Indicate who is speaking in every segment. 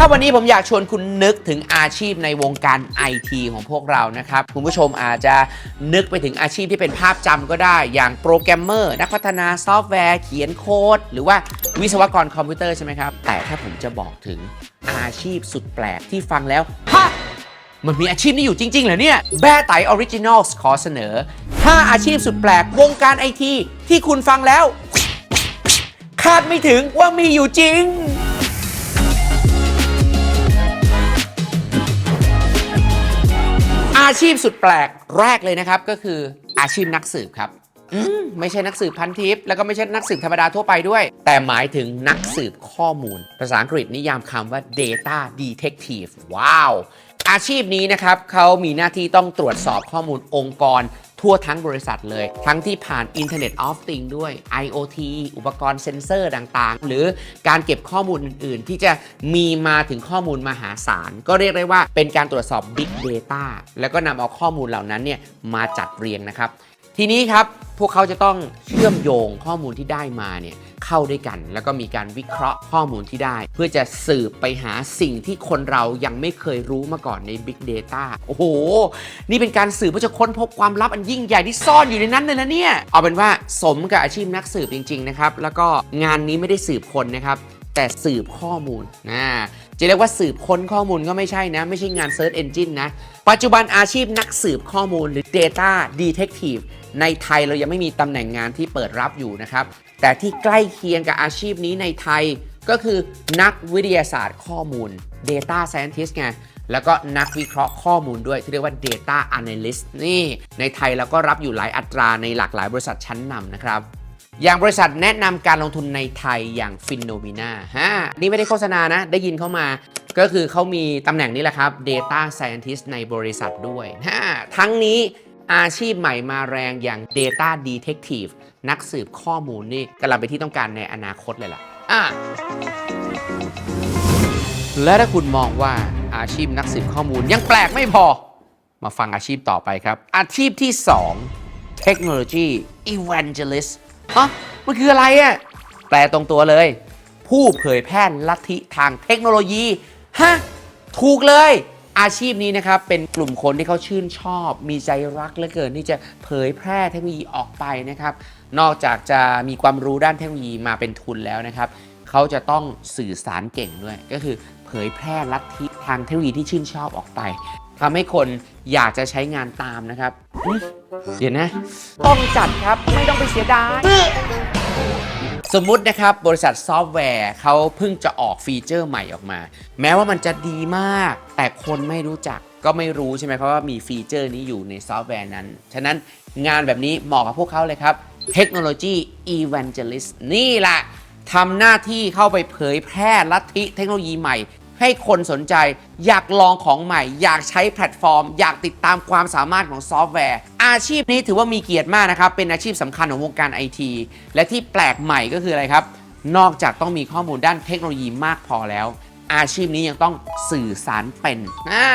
Speaker 1: ถ้าวันนี้ผมอยากชวนคุณนึกถึงอาชีพในวงการไอทีของพวกเรานะครับ คุณผู้ชมอาจจะนึกไปถึงอาชีพที่เป็นภาพจำก็ได้ อย่างโปรแกรมเมอร์ นักพัฒนาซอฟต์แวร์ เขียนโค้ด หรือว่าวิศวกรคอมพิวเตอร์ใช่ไหมครับ แต่ถ้าผมจะบอกถึงอาชีพสุดแปลกที่ฟังแล้วฮะมันมีอาชีพนี้อยู่จริง ๆ เหรอเนี่ย แบไตออริจินอลขอเสนอ 5 อาชีพสุดแปลกวงการไอทีที่คุณฟังแล้ว คาดไม่ถึงว่ามีอยู่จริง อาชีพสุดแปลกแรกเลยนะครับก็คืออาชีพนักสืบครับมไม่ใช่นักสืบพันทิปแล้วก็ไม่ใช่นักสืบธรรมดาทั่วไปด้วย แต่หมายถึงนักสืบข้อมูล ภาษาอังกฤษนิยามคำว่า data detective ว้าว อาชีพนี้นะครับเขามีหน้าที่ต้องตรวจสอบข้อมูลองค์กร ทั่วทั้งบริษัทเลย ทั้งที่ผ่าน Internet of Things ด้วย IoT อุปกรณ์เซ็นเซอร์ต่างๆ หรือการเก็บข้อมูลอื่น ๆ ที่จะมีมาถึงข้อมูลมหาศาล ก็เรียกได้ว่าเป็นการตรวจสอบ Big Data แล้วก็นำเอาข้อมูลเหล่านั้นเนี่ยมาจัดเรียงนะครับ ทีนี้ครับพวกเขาจะต้องเชื่อมโยงข้อมูลที่ได้มาเนี่ยเข้าด้วยกัน แล้วก็มีการวิเคราะห์ข้อมูลที่ได้ เพื่อจะสืบไปหาสิ่งที่คนเรายังไม่เคยรู้มาก่อนใน Big Data โอ้โห นี่เป็นการสืบเพื่อจะค้นพบความลับอันยิ่งใหญ่ที่ซ่อนอยู่ในนั้นเลยนะเนี่ย เอาเป็นว่าสมกับอาชีพนักสืบจริง ๆ นะครับ แล้วก็งานนี้ไม่ได้สืบคนนะครับ แต่สืบข้อมูลนะจะเรียกว่าสืบค้นข้อมูลก็ไม่ใช่นะ ไม่ใช่งาน Search Engine นะ ปัจจุบันอาชีพนักสืบข้อมูลหรือ Data Detective ในไทยเรายังไม่มีตำแหน่งงานที่เปิดรับอยู่นะครับ แต่ที่ใกล้เคียงกับอาชีพนี้ในไทยก็คือนักวิทยาศาสตร์ข้อมูล Data Scientist ไงแล้วก็นักวิเคราะห์ข้อมูลด้วย ที่เรียกว่า Data Analyst นี่ ในไทยเราก็รับอยู่หลายอัตราในหลากหลายบริษัทชั้นนำนะครับ อย่างบริษัทแนะนำการลงทุนในไทยอย่าง f i n o m e n a ฮะนี่ไม่ได้โฆษณานะ ได้ยินเข้ามา ก็คือเขามีตำแหน่งนี้แหละครับ Data Scientist ในบริษัทด้วยฮะทั้งนี้อาชีพใหม่มาแรงอย่าง Data Detective นักสืบข้อมูลนี่กำลังเป็นที่ต้องการในอนาคตเลยล่ะอะและถ้าคุณมองว่าอาชีพนักสืบข้อมูลยังแปลกไม่พอ มาฟังอาชีพต่อไปครับ อาชีพที่2เทคโนโลยี Evangelist ฮะมันคืออะไรอะ่ะแปลตรงตัวเลย ผู้เผยแพร่ลัทธิทางเทคโนโลยี ฮะ ถูกเลย อาชีพนี้นะครับ เป็นกลุ่มคนที่เขาชื่นชอบ มีใจรักเหลือเกินที่จะเผยแพร่เทคโนโลยีออกไปนะครับ นอกจากจะมีความรู้ด้านเทคโนโลยีมาเป็นทุนแล้วนะครับ เขาจะต้องสื่อสารเก่งด้วย ก็คือเผยแพร่ลัทธิทางเทคโนโลยีที่ชื่นชอบออกไป ทำให้คนอยากจะใช้งานตามนะครับอุ๊ยเดี๋ยวนะ ต้องจัดครับไม่ต้องไปเสียดาย สมมุตินะครับ บริษัทซอฟต์แวร์เขาเพิ่งจะออกฟีเจอร์ใหม่ออกมา แม้ว่ามันจะดีมาก แต่คนไม่รู้จักก็ไม่รู้ใช่ไหมเพราะว่ามีฟีเจอร์นี้อยู่ในซอฟต์แวร์นั้น ฉะนั้นงานแบบนี้เหมาะกับพวกเขาเลยครับ เทคโนโลยี Evangelist นี่แหละทำหน้าที่เข้าไปเผยแพร่ลัทธิเทคโนโลยีใหม่ ให้คนสนใจ อยากลองของใหม่ อยากใช้แพลตฟอร์ม อยากติดตามความสามารถของซอฟต์แวร์ อาชีพนี้ถือว่ามีเกียรติมากนะครับ เป็นอาชีพสำคัญของวงการไอทีและที่แปลกใหม่ก็คืออะไรครับ นอกจากต้องมีข้อมูลด้านเทคโนโลยีมากพอแล้ว อาชีพนี้ยังต้องสื่อสารเป็นอ่า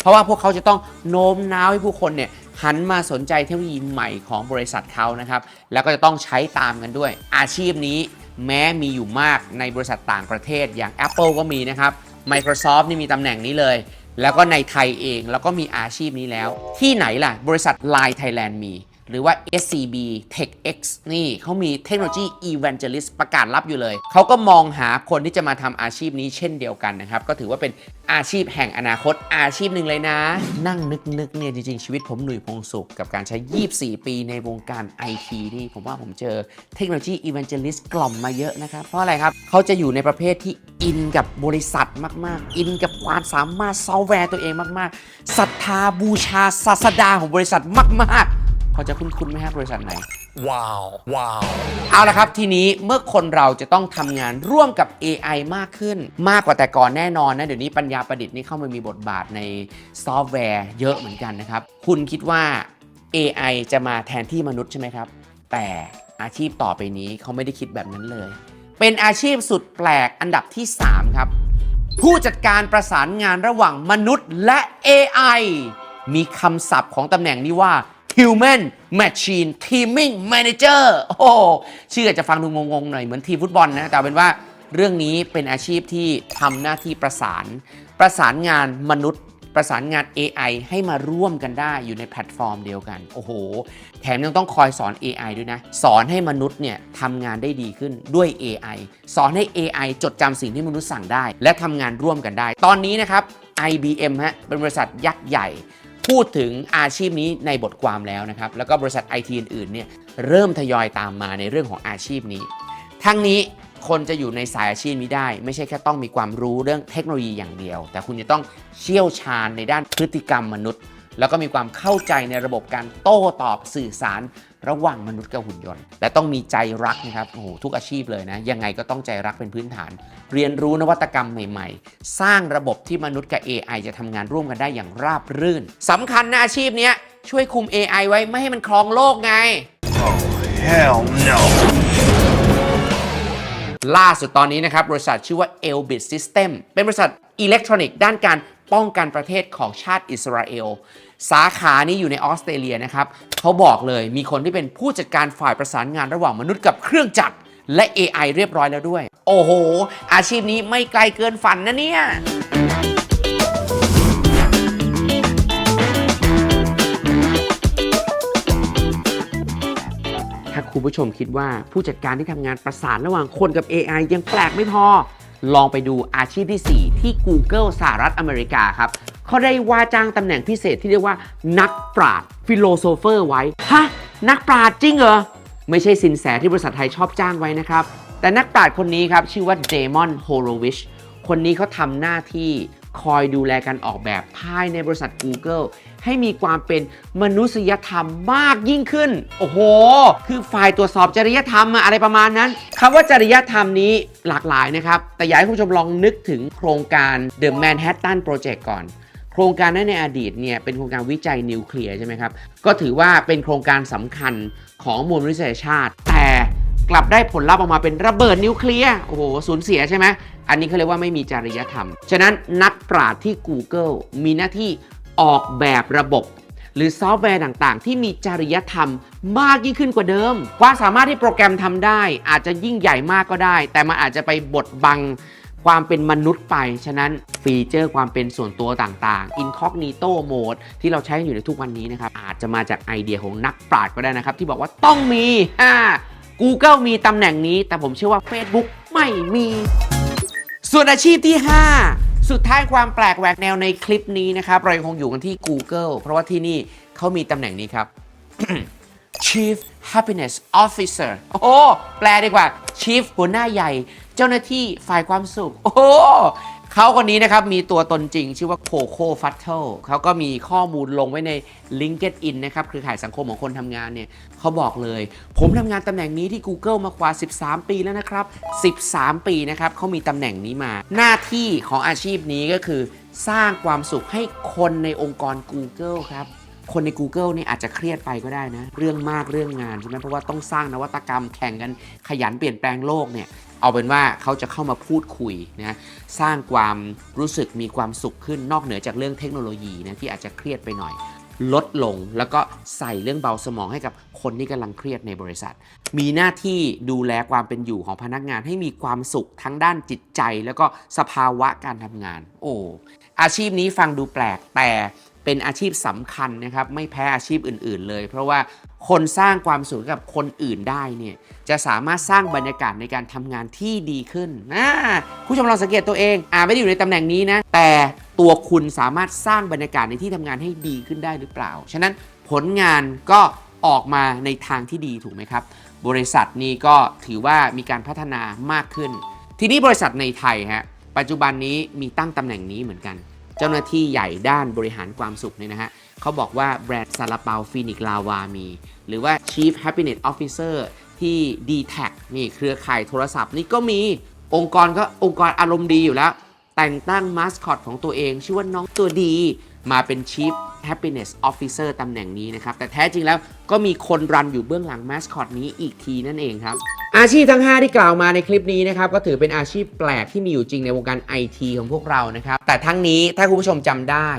Speaker 1: เพราะว่าพวกเขาจะต้องโน้มน้าวให้ผู้คนเนี่ยหันมาสนใจเทคโนโลยีใหม่ของบริษัทเขานะครับ แล้วก็จะต้องใช้ตามกันด้วย อาชีพนี้แม้มีอยู่มากในบริษัทต่างประเทศอย่าง Apple ก็มีนะครับ Microsoft นี่มีตำแหน่งนี้เลย แล้วก็ในไทยเองแล้วก็มีอาชีพนี้แล้ว ที่ไหนล่ะ บริษัท Line Thailand มี หรือว่า SCB TechX นี่เขามีเทคโนโลยี Evangelist ประกาศรับอยู่เลย เขาก็มองหาคนที่จะมาทำอาชีพนี้เช่นเดียวกันนะครับ ก็ถือว่าเป็นอาชีพแห่งอนาคตอาชีพหนึ่งเลยนะ นั่งนึกๆเนี่ยจริง ๆ ชีวิตผมหนุ่ยพงสุข กับการใช้ 24 ปีในวงการ IT นี่ ผมว่าผมเจอเทคโนโลยี Evangelist กล่อมมาเยอะนะครับ เพราะอะไรครับ เขาจะอยู่ในประเภทที่อินกับบริษัทมาก ๆ อินกับความสามารถซอฟต์แวร์ตัวเองมาก ๆศรัทธาบูชาศาสดาของบริษัทมาก ๆ อจะคุ้นๆไหมครับบริษัทไหน
Speaker 2: Wow. Wow.
Speaker 1: เอาละครับทีนี้เมื่อคนเราจะต้องทำงานร่วมกับ AI มากขึ้น มากกว่าแต่ก่อนแน่นอนนะ เดี๋ยวนี้ปัญญาประดิษฐ์นี่เข้ามามีบทบาทในซอฟต์แวร์เยอะเหมือนกันนะครับ คุณคิดว่า AI จะมาแทนที่มนุษย์ใช่ไหมครับ แต่อาชีพต่อไปนี้เขาไม่ได้คิดแบบนั้นเลย เป็นอาชีพสุดแปลกอันดับที่ 3 ครับ ผู้จัดการประสานงานระหว่างมนุษย์และ AI มีคำศัพท์ของตำแหน่งนี้ว่า Human Machine Teaming Manager โอ้โหชื่ออาจจะฟังดูงงๆหน่อยเหมือนทีมฟุตบอลนะ แต่เอาเป็นว่าเรื่องนี้เป็นอาชีพที่ทำหน้าที่ประสาน ประสานงานมนุษย์ ประสานงาน AI ให้มาร่วมกันได้อยู่ในแพลตฟอร์มเดียวกัน โอ้โห แถมยังต้องคอยสอน AI ด้วยนะ สอนให้มนุษย์เนี่ยทำงานได้ดีขึ้นด้วย AI สอนให้ AI จดจำสิ่งที่มนุษย์สั่งได้ และทำงานร่วมกันได้ ตอนนี้นะครับ IBM ฮะเป็นบริษัทยักษ์ใหญ่ พูดถึงอาชีพนี้ในบทความแล้วนะครับ แล้วก็บริษัทไอทีอื่นๆเนี่ยเริ่มทยอยตามมาในเรื่องของอาชีพนี้ ทั้งนี้คนจะอยู่ในสายอาชีพนี้ได้ ไม่ใช่แค่ต้องมีความรู้เรื่องเทคโนโลยีอย่างเดียว แต่คุณจะต้องเชี่ยวชาญในด้านพฤติกรรมมนุษย์ แล้วก็มีความเข้าใจในระบบการโต้ตอบสื่อสารระหว่างมนุษย์กับหุ่นยนต์ และต้องมีใจรักนะครับโอ้โหทุกอาชีพเลยนะยังไงก็ต้องใจรักเป็นพื้นฐาน เรียนรู้นวัตกรรมใหม่ ๆ สร้างระบบที่มนุษย์กับ AI จะทำงานร่วมกันได้อย่างราบรื่นสำคัญนะอาชีพเนี้ยช่วยคุม AI ไว้ไม่ให้มันครองโลกไง
Speaker 2: Hell no.
Speaker 1: ล่าสุดตอนนี้นะครับ บริษัทชื่อว่า Elbit System เป็นบริษัทอิเล็กทรอนิกส์ด้านการป้องกันประเทศของชาติอิสราเอล สาขานี้อยู่ในออสเตรเลียนะครับเขาบอกเลยมีคนที่เป็นผู้จัดการฝ่ายประสานงานระหว่างมนุษย์กับเครื่องจักรและ AI เรียบร้อยแล้วด้วย โอ้โห อาชีพนี้ไม่ไกลเกินฝันนะเนี่ยถ้าคุณผู้ชมคิดว่าผู้จัดการที่ทำงานประสานระหว่างคนกับ AI ยังแปลกไม่พอ ลองไปดูอาชีพที่ 4 ที่ Google สหรัฐอเมริกาครับเขาได้ว่าจ้างตำแหน่งพิเศษที่เรียกว่านักปราชญ์ฟิโลโซเฟอร์ไว้ ฮะ นักปราชญ์จริงเหรอ ไม่ใช่สินแสที่บริษัทไทยชอบจ้างไว้นะครับ แต่นักปราชญ์คนนี้ครับ ชื่อว่าเดมอนโฮโรวิชคนนี้เขาทำหน้าที่ คอยดูแลการออกแบบภายในบริษัท Google ให้มีความเป็นมนุษยธรรมมากยิ่งขึ้น โอ้โห คือฝ่ายตรวจสอบจริยธรรมอะอะไรประมาณนั้นคำว่าจริยธรรมนี้หลากหลายนะครับ แต่อยากให้คุณผู้ชมลองนึกถึงโครงการ The Manhattan Project ก่อน โครงการนั้นในอดีตเนี่ยเป็นโครงการวิจัยนิวเคลียร์ใช่ไหมครับ ก็ถือว่าเป็นโครงการสำคัญของมวลมนุษยชาติ แต่ กลับได้ผลลัพธ์ออกมาเป็นระเบิดนิวเคลียร์โอ้โหสูญเสียใช่ไหมอันนี้เขาเรียกว่าไม่มีจริยธรรม ฉะนั้นนักปราชญ์ที่ Google มีหน้าที่ออกแบบระบบ หรือซอฟต์แวร์ต่างๆ ที่มีจริยธรรมมากยิ่งขึ้นกว่าเดิม ความสามารถที่โปรแกรมทำได้ อาจจะยิ่งใหญ่มากก็ได้ แต่มันอาจจะไปบดบังความเป็นมนุษย์ไป ฉะนั้นฟีเจอร์ความเป็นส่วนตัวต่างๆ Incognito Mode ที่เราใช้อยู่ในทุกวันนี้นะครับ อาจจะมาจากไอเดียของนักปราชญ์ก็ได้นะครับ ที่บอกว่าต้องมีอ่า Google มีตำแหน่งนี้ แต่ผมเชื่อว่า Facebook ไม่มี ส่วนอาชีพที่ 5 สุดท้ายความแปลกแหวกแนวในคลิปนี้นะครับเรายังคงอยู่กันที่ Google เพราะว่าที่นี่เขามีตำแหน่งนี้ครับ Chief Happiness Officer โอ้แปลดีกว่า Chief หัวหน้าใหญ่ เจ้าหน้าที่ฝ่ายความสุข โอ้ เขาคนนี้นะครับ มีตัวตนจริงชื่อว่าโคโค่ฟัตเทลเขาก็มีข้อมูลลงไว้ใน LinkedIn นะครับคือข่ายสังคมของคนทำงานเนี่ยเขาบอกเลย ผมทำงานตำแหน่งนี้ที่ Google มากว่า 13 ปีแล้วนะครับ 13 ปีนะครับเขามีตำแหน่งนี้มา หน้าที่ของอาชีพนี้ก็คือ สร้างความสุขให้คนในองค์กร Google ครับคนใน Google นี่อาจจะเครียดไปก็ได้นะ เรื่องมากเรื่องงานใช่ไหมเพราะว่าต้องสร้างนวัตกรรมแข่งกันขยันเปลี่ยนแปลงโลกเนี่ย เอาเป็นว่าเขาจะเข้ามาพูดคุยนะสร้างความรู้สึกมีความสุขขึ้นนอกเหนือจากเรื่องเทคโนโลยีนะที่อาจจะเครียดไปหน่อย ลดลงแล้วก็ใส่เรื่องเบาสมองให้กับคนที่กำลังเครียดในบริษัท มีหน้าที่ดูแลความเป็นอยู่ของพนักงานให้มีความสุขทั้งด้านจิตใจ แล้วก็สภาวะการทำงาน โอ้อาชีพนี้ฟังดูแปลกแต่เป็นอาชีพสำคัญนะครับไม่แพ้อาชีพอื่น ๆ เลย เพราะว่า คนสร้างความสุขกับคนอื่นได้เนี่ยจะสามารถสร้างบรรยากาศในการทำงานที่ดีขึ้นนะผู้ชมลองสังเกตตัวเองอ่าไม่ได้อยู่ในตำแหน่งนี้นะ แต่ตัวคุณสามารถสร้างบรรยากาศในที่ทำงานให้ดีขึ้นได้หรือเปล่า ฉะนั้นผลงานก็ออกมาในทางที่ดีถูกไหมครับ บริษัทนี้ก็ถือว่ามีการพัฒนามากขึ้น ทีนี้บริษัทในไทยฮะปัจจุบันนี้มีตั้งตำแหน่งนี้เหมือนกัน เจ้าหน้าที่ใหญ่ด้านบริหารความสุขเนี่ยนะฮะ เขาบอกว่าแบรนด์ซาลาเปาฟินิกลาวามี หรือว่า Chief Happiness Officer ที่ d t แทนี่เครือข่ายโทรศัพท์นี่ก็มีองค์กรก็องค์กรอารมณ์ดีอยู่แล้ว แต่งตั้งมาสคอตของตัวเอง ชื่อว่าน้องตัวดี มาเป็น Chief Happiness Officer ตำแหน่งนี้นะครับ แต่แท้จริงแล้วก็มีคนรันอยู่เบื้องหลังมาสคอตนี้อีกทีนั่นเองครับ อาชีพทั้ง 5 ที่กล่าวมาในคลิปนี้นะครับ ก็ถือเป็นอาชีพแปลกที่มีอยู่จริงในวงการไอทีของพวกเรานะครับ แต่ทั้งนี้ถ้าคุณผู้ชมจำได้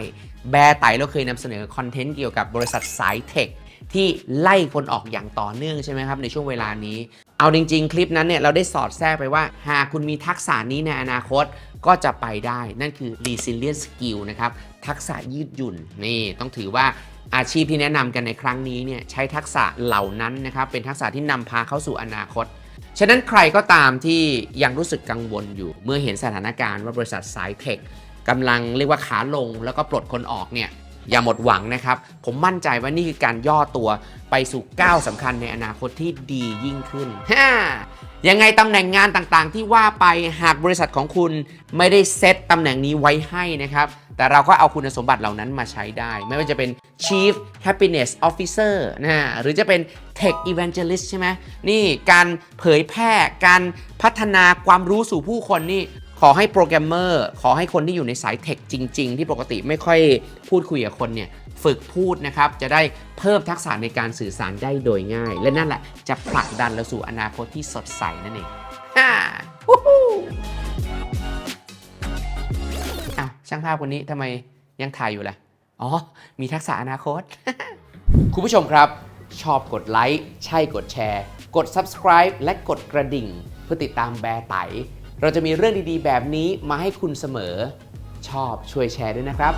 Speaker 1: แบร์ไตเราเคยนำเสนอคอนเทนต์เกี่ยวกับบริษัทสายเทคที่ไล่คนออกอย่างต่อเนื่องใช่ไหมครับในช่วงเวลานี้ เอาจริง ๆ คลิปนั้นเนี่ยเราได้สอดแทรกไปว่า หากคุณมีทักษะนี้ในอนาคตก็จะไปได้ นั่นคือ resilient skill นะครับทักษะยืดหยุ่นนี่ต้องถือว่าอาชีพที่แนะนำกันในครั้งนี้เนี่ยใช้ทักษะเหล่านั้นนะครับเป็นทักษะที่นำพาเข้าสู่อนาคตฉะนั้นใครก็ตามที่ยังรู้สึกกังวลอยู่ เมื่อเห็นสถานการณ์ว่าบริษัทสายเทค กำลังเรียกว่าขาลงแล้วก็ปลดคนออกเนี่ยอย่าหมดหวังนะครับ ผมมั่นใจว่านี่คือการย่อตัวไปสู่ก้าวสำคัญในอนาคตที่ดียิ่งขึ้นฮ่ายังไงตำแหน่งงานต่างๆ ที่ว่าไปหากบริษัทของคุณไม่ได้เซตตำแหน่งนี้ไว้ให้นะครับ แต่เราก็เอาคุณสมบัติเหล่านั้นมาใช้ได้ ไม่ว่าจะเป็น Chief Happiness Officer นะหรือจะเป็น Tech Evangelist ใช่ไหมนี่การเผยแพร่การพัฒนาความรู้สู่ผู้คนนี่ ขอให้โปรแกรมเมอร์ขอให้คนที่อยู่ในสายเทคจริง ๆ ที่ปกติไม่ค่อยพูดคุยกับคนเนี่ยฝึกพูดนะครับ จะได้เพิ่มทักษะในการสื่อสารได้โดยง่าย และนั่นแหละจะผลักดันเราสู่อนาคตที่สดใสนั่นเองฮ่าวู้ฮู้อ้าวช่างภาพคนนี้ทำไมยังถ่ายอยู่ล่ะ อ๋อ มีทักษะอนาคต คุณผู้ชมครับ ชอบกดไลค์ ใช่กดแชร์ กด subscribe และกดกระดิ่ง เพื่อติดตามแบร์ไต เราจะมีเรื่องดีๆ แบบนี้มาให้คุณเสมอ ชอบช่วยแชร์ด้วยนะครับ